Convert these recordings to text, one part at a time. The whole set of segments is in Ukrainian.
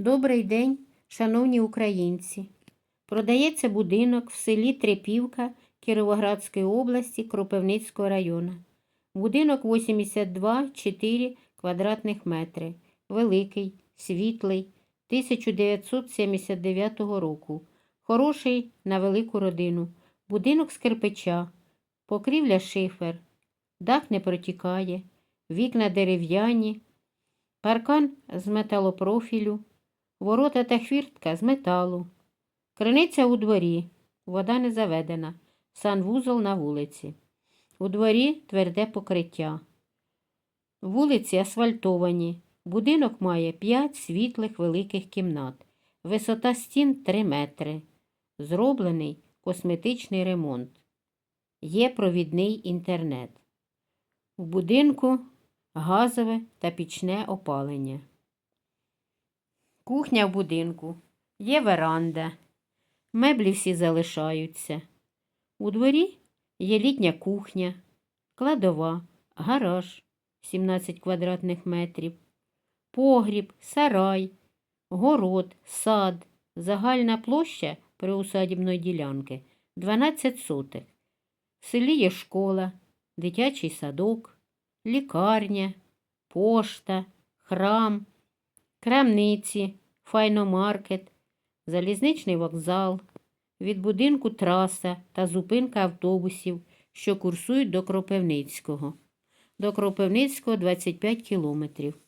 Добрий день, шановні українці. Продається будинок в селі Трепівка Кіровоградської області Кропивницького району. Будинок 82,4 квадратних метри. Великий, світлий, 1979 року. Хороший на велику родину. Будинок з кирпича, покрівля шифер, дах не протікає, вікна дерев'яні, паркан з металопрофілю, ворота та хвіртка з металу. Криниця у дворі, вода не заведена, санвузол на вулиці. У дворі тверде покриття. Вулиці асфальтовані. Будинок має 5 світлих великих кімнат. Висота стін 3 метри. Зроблений косметичний ремонт. Є провідний інтернет. У будинку газове та пічне опалення. Кухня в будинку. Є веранда. Меблі всі залишаються. У дворі є літня кухня, кладова, гараж 17 квадратних метрів, погріб, сарай, город, сад, загальна площа приусадібної ділянки 12 сотих. В селі є школа, дитячий садок, лікарня, пошта, храм, крамниці, файномаркет, залізничний вокзал, від будинку траса та зупинка автобусів, що курсують до Кропивницького. До Кропивницького 25 кілометрів.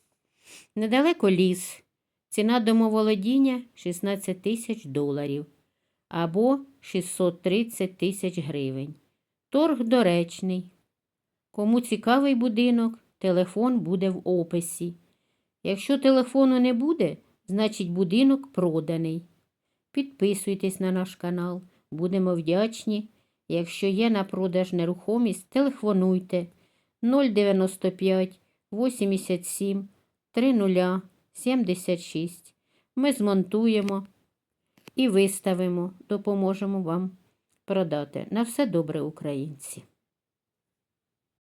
Недалеко ліс. Ціна домоволодіння 16 тисяч доларів або 630 тисяч гривень. Торг доречний. Кому цікавий будинок, телефон буде в описі. Якщо телефону не буде, значить будинок проданий. Підписуйтесь на наш канал, будемо вдячні. Якщо є на продаж нерухомість, телефонуйте 095 87 30 76. Ми змонтуємо і виставимо, допоможемо вам продати. На все добре, українці!